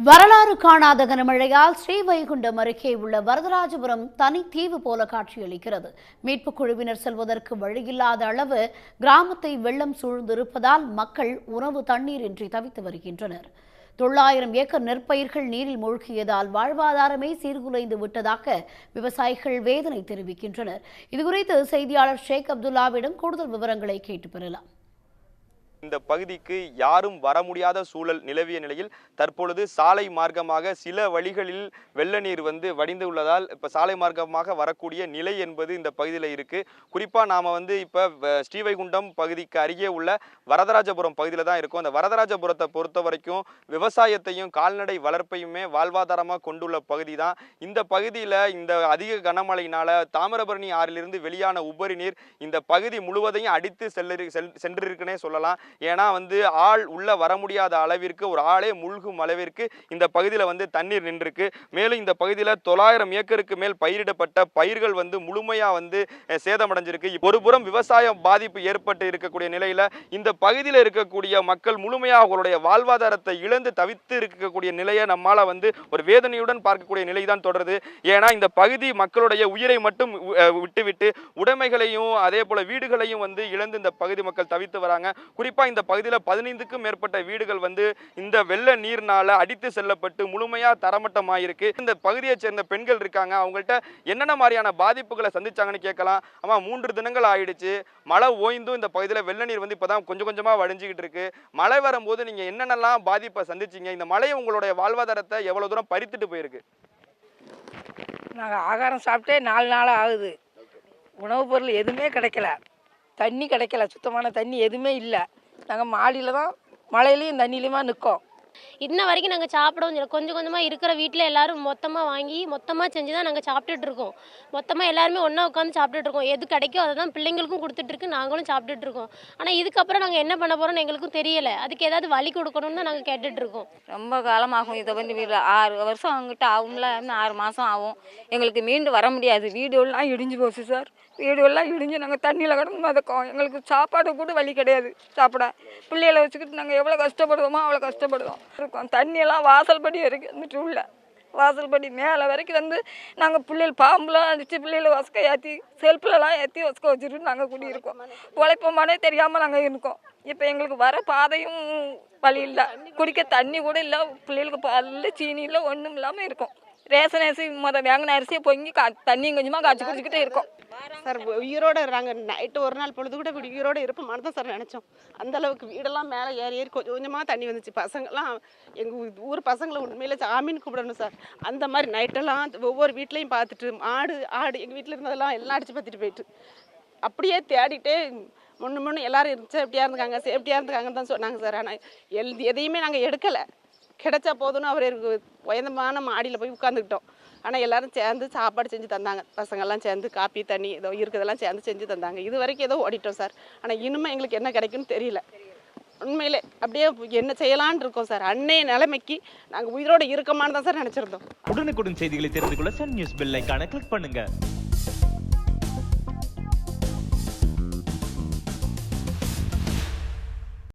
வரலாறு காணாத கனமழையால் ஸ்ரீவைகுண்டம் அருகே உள்ள வரதராஜபுரம் தனி தீவு போல காட்சியளிக்கிறது. மீட்புக் குழுவினர் செல்வதற்கு வழியில்லாத அளவு கிராமத்தை வெள்ளம் சூழ்ந்திருப்பதால் மக்கள் உணவு தண்ணீரின்றி தவித்து வருகின்றனர். தொள்ளாயிரம் ஏக்கர் நெற்பயிர்கள் நீரில் மூழ்கியதால் வாழ்வாதாரமே சீர்குலைந்து விட்டதாக விவசாயிகள் வேதனை தெரிவிக்கின்றனர். இதுகுறித்து செய்தியாளர் ஷேக் அப்துல்லாவிடம் கூடுதல் விவரங்களை கேட்டு பெறலாம். இந்த பகுதிக்கு யாரும் வர முடியாத சூழல் நிலவிய நிலையில் தற்பொழுது சாலை மார்க்கமாக சில வழிகளில் வெள்ள நீர் வந்து வடிந்து உள்ளதால் இப்போ சாலை மார்க்கமாக வரக்கூடிய நிலை என்பது இந்த பகுதியில் இருக்குது குறிப்பாக நாம் வந்து இப்போ ஸ்ரீவைகுண்டம் பகுதிக்கு அருகே உள்ள வரதராஜபுரம் பகுதியில் தான் இருக்கும். அந்த வரதராஜபுரத்தை பொறுத்த வரைக்கும் விவசாயத்தையும் கால்நடை வளர்ப்பையுமே வாழ்வாதாரமாக கொண்டுள்ள பகுதி தான். இந்த பகுதியில் இந்த அதிக கனமழையினால் தாமிரபரணி ஆறிலிருந்து வெளியான உபரி நீர் இந்த பகுதி முழுவதையும் அடித்து செல்ல செல் சென்றிருக்குன்னே சொல்லலாம். ஏன்னா வந்து ஆள் உள்ளே வர முடியாத அளவிற்கு ஒரு ஆளே முழுகும் அளவிற்கு இந்த பகுதியில் வந்து தண்ணீர் நின்றுருக்கு. மேலும் இந்த பகுதியில் தொள்ளாயிரம் ஏக்கருக்கு மேல் பயிரிடப்பட்ட பயிர்கள் வந்து முழுமையாக வந்து சேதமடைஞ்சிருக்கு. ஒரு புறம் விவசாயம் பாதிப்பு ஏற்பட்டு இருக்கக்கூடிய நிலையில் இந்த பகுதியில் இருக்கக்கூடிய மக்கள் முழுமையாக அவர்களுடைய வாழ்வாதாரத்தை இழந்து தவித்து இருக்கக்கூடிய நிலையை நம்மால் வந்து ஒரு வேதனையுடன் பார்க்கக்கூடிய நிலை தான் தொடருது. ஏன்னா இந்த பகுதி மக்களுடைய உயிரை மட்டும் விட்டுவிட்டு உடைமைகளையும் அதே போல் வீடுகளையும் வந்து இழந்து இந்த பகுதி மக்கள் தவித்து வராங்க. குறிப்பாக குறிப்பாக இந்த பகுதியில் பதினைந்துக்கும் மேற்பட்ட வீடுகள் வந்து இந்த வெள்ள நீர்னால அடித்து செல்லப்பட்டு முழுமையாக தரமட்டமாயிருக்கு. இந்த பகுதியை சேர்ந்த பெண்கள் இருக்காங்க. அவங்கள்ட்ட என்னென்ன மாதிரியான பாதிப்புகளை சந்திச்சாங்கன்னு கேட்கலாம். ஆமாம் மூன்று தினங்கள் ஆயிடுச்சு. மழை ஓய்ந்தும் இந்த பகுதியில் வெள்ள நீர் வந்து இப்பதான் கொஞ்சம் கொஞ்சமாக வடிஞ்சிக்கிட்டு இருக்கு. மழை வரும்போது நீங்கள் என்னென்னலாம் பாதிப்பை சந்திச்சிங்க? இந்த மழை உங்களுடைய வாழ்வாதாரத்தை எவ்வளோ தூரம் பறித்துட்டு போயிருக்கு? நாங்கள் ஆகாரம் சாப்பிட்டே நாலு நாள் ஆகுது. உணவுப் பொருள் எதுவுமே கிடைக்கல. தண்ணி கிடைக்கல. சுத்தமான தண்ணி எதுவுமே இல்லை. நாங்கள் மாடியில் தான் மழையிலையும் தண்ணியிலையுமா நிற்கோம் இன்ன வரைக்கும் நாங்கள் சாப்பிடவும் இல்லை கொஞ்சம் கொஞ்சமாக இருக்கிற வீட்டில் எல்லாரும் மொத்தமாக வாங்கி மொத்தமாக செஞ்சு தான் நாங்கள் சாப்பிட்டுட்டு இருக்கோம். மொத்தமாக எல்லாருமே ஒன்றா உட்காந்து சாப்பிட்டுட்டு இருக்கோம். எது கிடைக்கோ அதை தான் பிள்ளைங்களுக்கும் கொடுத்துட்டு இருக்கு. நாங்களும் சாப்பிட்டுட்டு இருக்கோம். ஆனால் இதுக்கப்புறம் நாங்கள் என்ன பண்ண போகிறோம்னு எங்களுக்கும் தெரியல. அதுக்கு ஏதாவது வழி கொடுக்கணும்னு தான் நாங்கள் கேட்டுட்டு இருக்கோம். ரொம்ப காலமாகும். இதை வந்து ஆறு வருஷம் அவங்ககிட்ட ஆகும்ல. ஆறு மாதம் ஆகும். எங்களுக்கு மீண்டு வர முடியாது. வீடுலாம் இடிஞ்சு போச்சு சார். வீடு இடிஞ்சு நாங்கள் தண்ணியில் கிடந்து மதக்கோம் எங்களுக்கு சாப்பாடு கூட வழி கிடையாது சாப்பிட. பிள்ளைகளை வச்சுக்கிட்டு நாங்கள் எவ்வளோ கஷ்டப்படுவோமோ அவ்வளோ கஷ்டப்படுவோம் இருக்கோம். தண்ணியெல்லாம் வாசல் படி வரைக்கும் வந்துட்டு உள்ள. வாசல்படி மேலே வரைக்கும் வந்து நாங்கள் பிள்ளைகள் பாம்புலாம் அடித்து பிள்ளைகளை ஒசக்க ஏற்றி செல்ஃபிலலாம் ஏற்றி ஒசக்க வச்சுட்டு நாங்கள் குடியிருக்கோம். உழைப்போமானே தெரியாமல் நாங்கள் இருக்கோம் இப்போ எங்களுக்கு வர பாதையும் வழி இல்லை. குடிக்க தண்ணி கூட இல்லை. பிள்ளைகளுக்கு பால் சீனி இல்லை ஒன்றும் இல்லாமல் இருக்கும். ரேஷன் அரிசி முத வேங்கின அரிசியை பொங்கி கா தண்ணியும் கொஞ்சமாக காய்ச்சி குடிச்சிக்கிட்டே இருக்கோம். சார் உயிரோடு இருறாங்க நைட்டு ஒரு நாள் பொழுது கூட இப்படி உயிரோட இருப்போம் தான் சார் நினச்சோம். அந்த அளவுக்கு வீடெல்லாம் மேலே ஏறி ஏறி கொஞ்சம் கொஞ்சமாக தண்ணி வந்துச்சு. பசங்கள்லாம் எங்கள் ஊர் பசங்களை உண்மையில் சாமின்னு கூப்பிடணும் சார். அந்த மாதிரி நைட்டெல்லாம் ஒவ்வொரு வீட்லேயும் பார்த்துட்டு மாடு ஆடு எங்கள் வீட்டில் இருந்ததெல்லாம் எல்லாம் அடித்து பார்த்துட்டு போயிட்டு. அப்படியே தேடிட்டே முன்னு முன்னு எல்லாரும் எப்படியா இருந்துக்காங்க சேஃப்டியாக இருந்துக்காங்கன்னு தான் சொன்னாங்க சார். ஆனால் எல் எதையுமே நாங்கள் எடுக்கலை. கிடைச்சா போதும்னு அவர் உயர்ந்தமான மாடியில் போய் உட்காந்துக்கிட்டோம் ஆனால் எல்லாரும் சேர்ந்து சாப்பாடு செஞ்சு தந்தாங்க. பசங்கள்லாம் சேர்ந்து காப்பி தண்ணி ஏதோ இருக்கிறதெல்லாம் சேர்ந்து செஞ்சு தந்தாங்க. இது வரைக்கும் ஏதோ ஓடிட்டோம் சார். ஆனால் இன்னுமே எங்களுக்கு என்ன கிடைக்குன்னு தெரியல. உண்மையிலே அப்படியே என்ன செய்யலான்னு இருக்கோம் சார். அன்னைய நிலைமைக்கு நாங்கள் உயிரோடு இருக்கமானு தான் சார் நினச்சிருந்தோம். உடனுக்குடன் செய்திகளை தெரிந்து கொள்ள சன் நியூஸ் பெல் ஐக்கான கிளிக் பண்ணுங்கள்